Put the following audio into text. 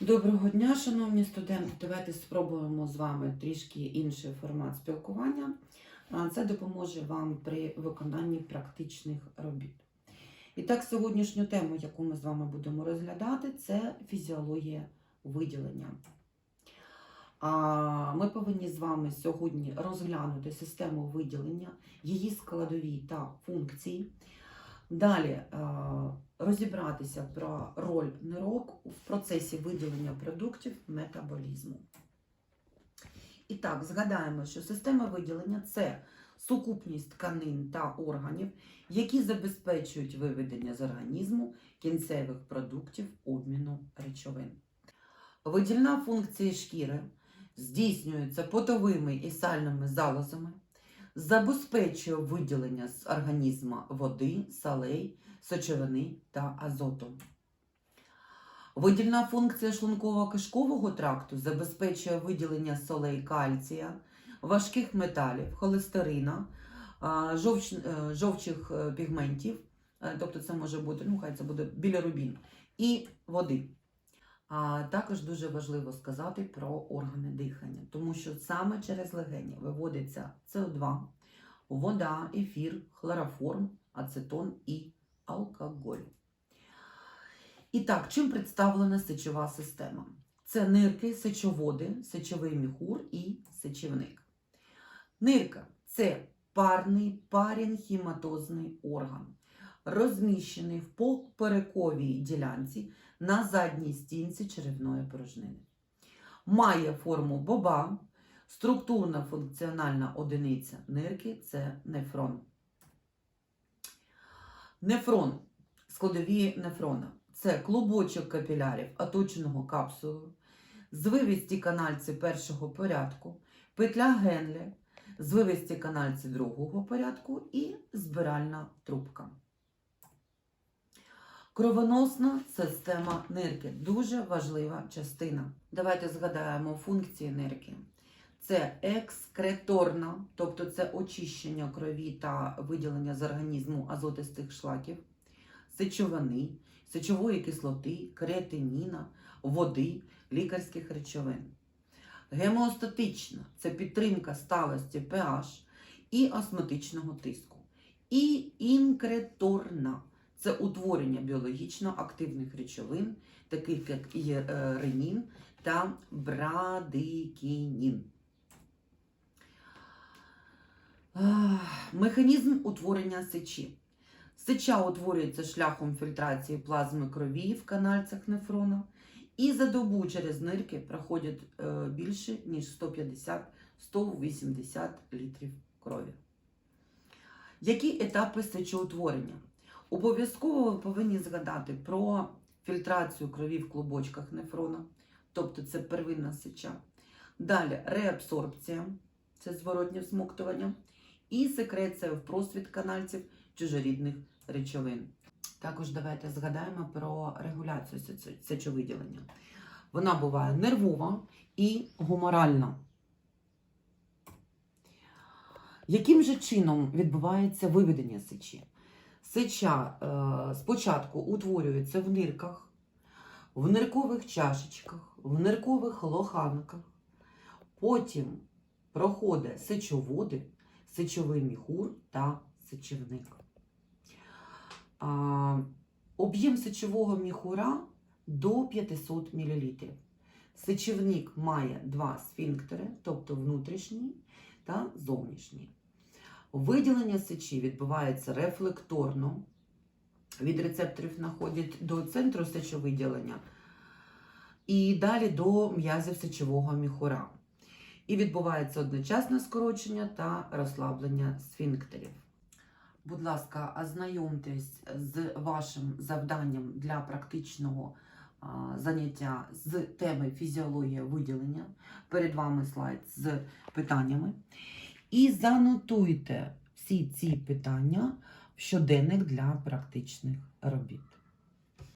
Доброго дня, шановні студенти. Давайте спробуємо з вами трішки інший формат спілкування. Це допоможе вам при виконанні практичних робіт. І так, сьогоднішню тему, яку ми з вами будемо розглядати, це фізіологія виділення. Ми повинні з вами сьогодні розглянути систему виділення, її складові та функції. Далі е, розібратися про роль нирок в процесі виділення продуктів метаболізму. І так, згадаємо, що система виділення це сукупність тканин та органів, які забезпечують виведення з організму кінцевих продуктів обміну речовин. Видільна функція шкіри здійснюється потовими і сальними залозами, забезпечує виділення з організму води, солей, сечовини та азоту. Видільна функція шлунково-кишкового тракту забезпечує виділення солей кальція, важких металів, холестерина, жовч- е, жовчих е, пігментів, е, тобто це може бути, ну хай це буде білірубін, і води. А також дуже важливо сказати про органи дихання, тому що саме через легені виводиться СО2, вода, ефір, хлороформ, ацетон і алкоголь. І так, чим представлена сечова система? Це нирки, сечоводи, сечовий міхур і сечівник. Нирка це парний паренхіматозний орган, розміщений в поперековій ділянці на задній стінці черевної порожнини. Має форму боба, структурна функціональна одиниця нирки це нефрон. Нефрон, складові нефрона. Це клубочок капілярів, оточеного капсулою, звивисті канальці першого порядку, петля Генлі, звивисті канальці другого порядку і збиральна трубка. Кровоносна система нирки дуже важлива частина. Давайте згадаємо функції нирки. Це екскреторна, тобто це очищення крові та виділення з організму азотистих шлаків, сечовини, сечової кислоти, креатиніна, води, лікарських речовин. Гемеостатична це підтримка сталості pH і осмотичного тиску. І інкреторна це утворення біологічно активних речовин, таких як ренін та брадикінін. Механізм утворення сечі. Сеча утворюється шляхом фільтрації плазми крові в канальцях нефрона, і за добу через нирки проходять е, більше, ніж 150-180 літрів крові. Які етапи сечоутворення? Обов'язково ви повинні згадати про фільтрацію крові в клубочках нефрона, тобто це первинна сеча. Далі реабсорбція, це зворотнє всмоктування, і секреція в просвіт канальців чужорідних речовин. Також давайте згадаємо про регуляцію сечовиділення. Вона буває нервова і гуморальна. Яким же чином відбувається виведення сечі? Сеча е, спочатку утворюється в нирках, в ниркових чашечках, в ниркових лоханках, потім проходить сечоводи, сечовий міхур та сечівник. Об'єм сечового міхура до 500 мл. Сечівник має два сфінктери, тобто внутрішній та зовнішній. Виділення сечі відбувається рефлекторно. Від рецепторів находять до центру сечовиділення і далі до м'язів сечового міхура. І відбувається одночасне скорочення та розслаблення сфінктерів. Будь ласка, ознайомтесь з вашим завданням для практичного заняття з теми фізіологія виділення. Перед вами слайд з питаннями. І занотуйте всі ці питання в щоденник для практичних робіт.